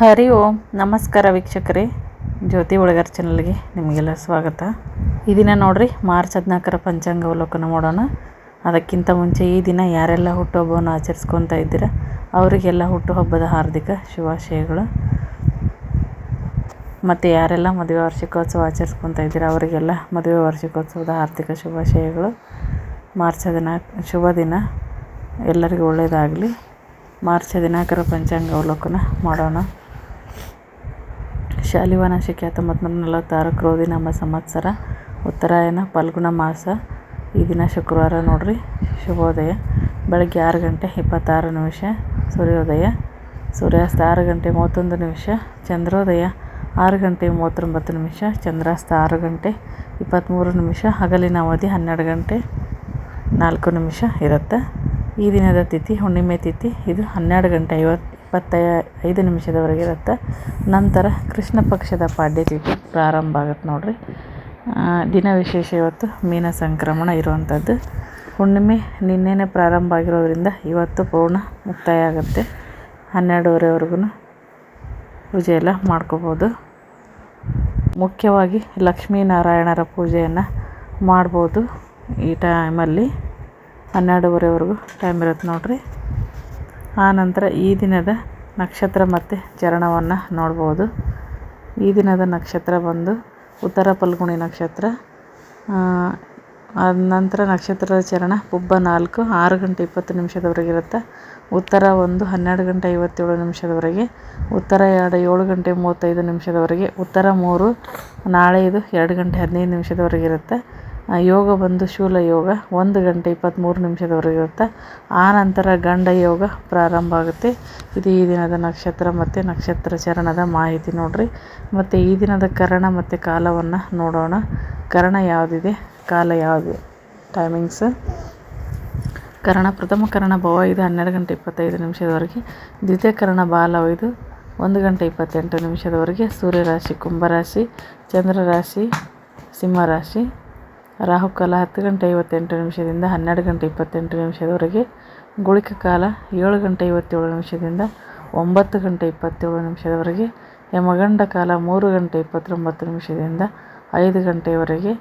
ಹರಿ ಓಂ, ನಮಸ್ಕಾರ ವೀಕ್ಷಕರೇ. ಜ್ಯೋತಿ ಒಳಗರ್ ಚಾನಲ್ಗೆ ನಿಮಗೆಲ್ಲ ಸ್ವಾಗತ. ಈ ದಿನ ನೋಡ್ರಿ, ಮಾರ್ಚ್ ಹದಿನಾಲ್ಕರ ಪಂಚಾಂಗ ಅವಲೋಕನ ಮಾಡೋಣ. ಅದಕ್ಕಿಂತ ಮುಂಚೆ ಈ ದಿನ ಯಾರೆಲ್ಲ ಹುಟ್ಟುಹಬ್ಬವನ್ನು ಆಚರಿಸ್ಕೊತಾ ಇದ್ದೀರ, ಅವರಿಗೆಲ್ಲ ಹುಟ್ಟುಹಬ್ಬದ ಹಾರ್ದಿಕ ಶುಭಾಶಯಗಳು. ಮತ್ತು ಯಾರೆಲ್ಲ ಮದುವೆ ವಾರ್ಷಿಕೋತ್ಸವ ಆಚರಿಸ್ಕೊತಾ ಇದ್ದೀರ, ಅವರಿಗೆಲ್ಲ ಮದುವೆ ವಾರ್ಷಿಕೋತ್ಸವದ ಹಾರ್ದಿಕ ಶುಭಾಶಯಗಳು. ಮಾರ್ಚ್ ಹದಿನಾಲ್ಕು, ಶುಭ ದಿನ. ಎಲ್ಲರಿಗೂ ಒಳ್ಳೆಯದಾಗಲಿ. ಮಾರ್ಚ್ ಹದಿನಾಲ್ಕರ ಪಂಚಾಂಗ ಅವಲೋಕನ ಮಾಡೋಣ. ಶಾಲಿವಾನ ಶಕೆ ಹತ್ತೊಂಬತ್ತು ನಲವತ್ತಾರು ಕ್ರೋಧಿ ನಮ್ಮ ಸಂವತ್ಸರ ಉತ್ತರಾಯಣ ಫಲ್ಗುಣ ಮಾಸ ಈ ದಿನ ಶುಕ್ರವಾರ ನೋಡ್ರಿ. ಶುಭೋದಯ. ಬೆಳಗ್ಗೆ ಆರು ಗಂಟೆ ಇಪ್ಪತ್ತಾರು ನಿಮಿಷ ಸೂರ್ಯೋದಯ. ಸೂರ್ಯಾಸ್ತ ಆರು ಗಂಟೆ ಮೂವತ್ತೊಂದು ನಿಮಿಷ ಚಂದ್ರೋದಯ. ಆರು ಗಂಟೆ ಮೂವತ್ತೊಂಬತ್ತು ನಿಮಿಷ ಚಂದ್ರಾಸ್ತ ಆರು ಗಂಟೆ ಇಪ್ಪತ್ತ್ಮೂರು ನಿಮಿಷ ಹಗಲಿನ ಅವಧಿ ಹನ್ನೆರಡು ಗಂಟೆ ನಾಲ್ಕು ನಿಮಿಷ ಇರುತ್ತೆ. ಈ ದಿನದ ತಿಥಿ ಹುಣ್ಣಿಮೆ ತಿಥಿ. ಇದು ಹನ್ನೆರಡು ಗಂಟೆ ಐವತ್ತು ಇಪ್ಪತ್ತ ಐದು ನಿಮಿಷದವರೆಗೆ ಇರುತ್ತೆ. ನಂತರ ಕೃಷ್ಣ ಪಕ್ಷದ ಪಾಡ್ಯ ತಿಥಿ ಪ್ರಾರಂಭ ಆಗುತ್ತೆ ನೋಡಿರಿ. ದಿನ ವಿಶೇಷ ಇವತ್ತು ಮೀನ ಸಂಕ್ರಮಣ ಇರುವಂಥದ್ದು. ಹುಣ್ಣಿಮೆ ನಿನ್ನೆನೇ ಪ್ರಾರಂಭ ಆಗಿರೋದ್ರಿಂದ ಇವತ್ತು ಪೂರ್ಣ ಮುಕ್ತಾಯ ಆಗುತ್ತೆ. ಹನ್ನೆರಡುವರೆವರೆಗೂ ಪೂಜೆ ಎಲ್ಲ ಮಾಡ್ಕೋಬೋದು. ಮುಖ್ಯವಾಗಿ ಲಕ್ಷ್ಮೀನಾರಾಯಣರ ಪೂಜೆಯನ್ನು ಮಾಡ್ಬೋದು ಈ ಟೈಮಲ್ಲಿ ಹನ್ನೆರಡುವರೆವರೆಗೂ ಟೈಮ್ ಇರುತ್ತೆ ನೋಡಿರಿ. ಆನಂತರ ಈ ದಿನದ ನಕ್ಷತ್ರ ಮತ್ತು ಚರಣವನ್ನು ನೋಡ್ಬೋದು. ಈ ದಿನದ ನಕ್ಷತ್ರ ಬಂದು ಉತ್ತರ ಪಲ್ಗುಣಿ ನಕ್ಷತ್ರ ನಂತರ ನಕ್ಷತ್ರದ ಚರಣ ಪುಬ್ಬ ನಾಲ್ಕು, ಆರು ಗಂಟೆ ಇಪ್ಪತ್ತು ನಿಮಿಷದವರೆಗೆ ಇರುತ್ತೆ. ಉತ್ತರ ಒಂದು, ಹನ್ನೆರಡು ಗಂಟೆ ಐವತ್ತೇಳು ನಿಮಿಷದವರೆಗೆ, ಉತ್ತರ ಎರಡು, ಏಳು ಗಂಟೆ ಮೂವತ್ತೈದು ನಿಮಿಷದವರೆಗೆ, ಉತ್ತರ ಮೂರು, ನಾಳೆ ಇದು ಎರಡು ಗಂಟೆ ಹದಿನೈದು ನಿಮಿಷದವರೆಗೆ ಇರುತ್ತೆ. ಯೋಗ ಬಂದು ಶೂಲ ಯೋಗ ಒಂದು ಗಂಟೆ ಇಪ್ಪತ್ತ್ಮೂರು ನಿಮಿಷದವರೆಗೆ ಇರುತ್ತೆ. ಆ ನಂತರ ಗಂಡ ಯೋಗ ಪ್ರಾರಂಭ ಆಗುತ್ತೆ. ಇದು ಈ ದಿನದ ನಕ್ಷತ್ರ ಮತ್ತು ನಕ್ಷತ್ರ ಚರಣದ ಮಾಹಿತಿ ನೋಡಿರಿ. ಮತ್ತು ಈ ದಿನದ ಕರಣ ಮತ್ತು ಕಾಲವನ್ನು ನೋಡೋಣ. ಕರಣ ಯಾವುದಿದೆ? ಕಾಲ ಯಾವುದು? ಟೈಮಿಂಗ್ಸ್ ಕರಣ, ಪ್ರಥಮ ಕರಣ ಭವ ಇದು ಹನ್ನೆರಡು ಗಂಟೆ ಇಪ್ಪತ್ತೈದು ನಿಮಿಷದವರೆಗೆ. ದ್ವಿತೀಯ ಕರಣ ಬಾಲ ಇದು ಒಂದು ಗಂಟೆ ಇಪ್ಪತ್ತೆಂಟು ನಿಮಿಷದವರೆಗೆ. ಸೂರ್ಯರಾಶಿ, ಕುಂಭರಾಶಿ, ಚಂದ್ರರಾಶಿ, ಸಿಂಹರಾಶಿ. ರಾಹುಕಾಲ ಹತ್ತು ಗಂಟೆ ಐವತ್ತೆಂಟು ನಿಮಿಷದಿಂದ ಹನ್ನೆರಡು ಗಂಟೆ ಇಪ್ಪತ್ತೆಂಟು ನಿಮಿಷದವರೆಗೆ, ಗುಳಿಕ ಕಾಲ ಏಳು ಗಂಟೆ ಐವತ್ತೇಳು ನಿಮಿಷದಿಂದ ಒಂಬತ್ತು ಗಂಟೆ ಇಪ್ಪತ್ತೇಳು ನಿಮಿಷದವರೆಗೆ, ಯಮಗಂಡ ಕಾಲ ಮೂರು ಗಂಟೆ ಇಪ್ಪತ್ತೊಂಬತ್ತು ನಿಮಿಷದಿಂದ ಐದು ಗಂಟೆಯವರೆಗೆ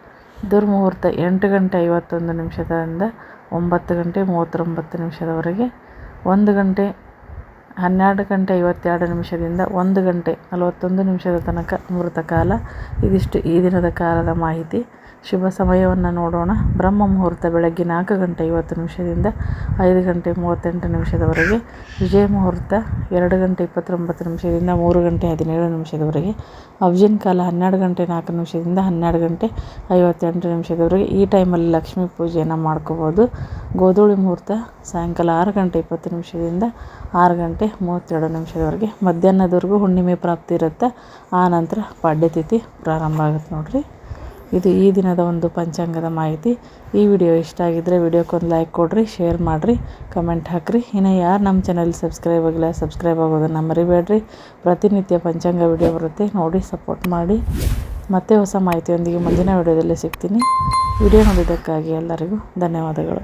ದುರ್ಮುಹೂರ್ತ ಎಂಟು ಗಂಟೆ ಐವತ್ತೊಂದು ನಿಮಿಷದಿಂದ ಒಂಬತ್ತು ಗಂಟೆ ಮೂವತ್ತೊಂಬತ್ತು ನಿಮಿಷದವರೆಗೆ, ಒಂದು ಗಂಟೆ ಹನ್ನೆರಡು ಗಂಟೆ ಐವತ್ತೆರಡು ನಿಮಿಷದಿಂದ ಒಂದು ಗಂಟೆ ನಲವತ್ತೊಂದು ನಿಮಿಷದ ತನಕ ಅಮೃತ ಕಾಲ. ಇದಿಷ್ಟು ಈ ದಿನದ ಕಾಲದ ಮಾಹಿತಿ. ಶುಭ ಸಮಯವನ್ನು ನೋಡೋಣ. ಬ್ರಹ್ಮ ಮುಹೂರ್ತ ಬೆಳಗ್ಗೆ ನಾಲ್ಕು ಗಂಟೆ ಐವತ್ತು ನಿಮಿಷದಿಂದ ಐದು ಗಂಟೆ ಮೂವತ್ತೆಂಟು ನಿಮಿಷದವರೆಗೆ. ವಿಜಯ ಮುಹೂರ್ತ ಎರಡು ಗಂಟೆ ಇಪ್ಪತ್ತೊಂಬತ್ತು ನಿಮಿಷದಿಂದ ಮೂರು ಗಂಟೆ ಹದಿನೇಳು ನಿಮಿಷದವರೆಗೆ. ಅಬ್ಜಿನ್ ಕಾಲ ಹನ್ನೆರಡು ಗಂಟೆ ನಾಲ್ಕು ನಿಮಿಷದಿಂದ ಹನ್ನೆರಡು ಗಂಟೆ ಐವತ್ತೆಂಟು ನಿಮಿಷದವರೆಗೆ. ಈ ಟೈಮಲ್ಲಿ ಲಕ್ಷ್ಮೀ ಪೂಜೆಯನ್ನು ಮಾಡ್ಕೋಬೋದು. ಗೋಧೂಳಿ ಮುಹೂರ್ತ ಸಾಯಂಕಾಲ ಆರು ಗಂಟೆ ಇಪ್ಪತ್ತು ನಿಮಿಷದಿಂದ ಆರು ಗಂಟೆ ಮೂವತ್ತೆರಡು ನಿಮಿಷದವರೆಗೆ ಮಧ್ಯಾಹ್ನದವರೆಗೂ ಹುಣ್ಣಿಮೆ ಪ್ರಾಪ್ತಿ ಇರುತ್ತೆ. ಆ ನಂತರ ಪಾಡ್ಯತಿಥಿ ಪ್ರಾರಂಭ ಆಗುತ್ತೆ ನೋಡಿರಿ. ಇದು ಈ ದಿನದ ಒಂದು ಪಂಚಾಂಗದ ಮಾಹಿತಿ. ಈ ವಿಡಿಯೋ ಇಷ್ಟ ಆಗಿದ್ದರೆ ವಿಡಿಯೋಕ್ಕೊಂದು ಲೈಕ್ ಕೊಡಿರಿ, ಶೇರ್ ಮಾಡಿರಿ, ಕಮೆಂಟ್ ಹಾಕಿರಿ. ಇನ್ನು ಯಾರು ನಮ್ಮ ಚಾನಲ್ ಸಬ್ಸ್ಕ್ರೈಬ್ ಆಗಿಲ್ಲ, ಸಬ್ಸ್ಕ್ರೈಬ್ ಆಗೋದನ್ನು ಮರಿಬೇಡ್ರಿ. ಪ್ರತಿನಿತ್ಯ ಪಂಚಾಂಗ ವಿಡಿಯೋ ಬರುತ್ತೆ. ನೋಡಿ, ಸಪೋರ್ಟ್ ಮಾಡಿ. ಮತ್ತೆ ಹೊಸ ಮಾಹಿತಿಯೊಂದಿಗೆ ಮುಂದಿನ ವಿಡಿಯೋದಲ್ಲಿ ಸಿಗ್ತೀನಿ. ವಿಡಿಯೋ ನೋಡಿದ್ದಕ್ಕಾಗಿ ಎಲ್ಲರಿಗೂ ಧನ್ಯವಾದಗಳು.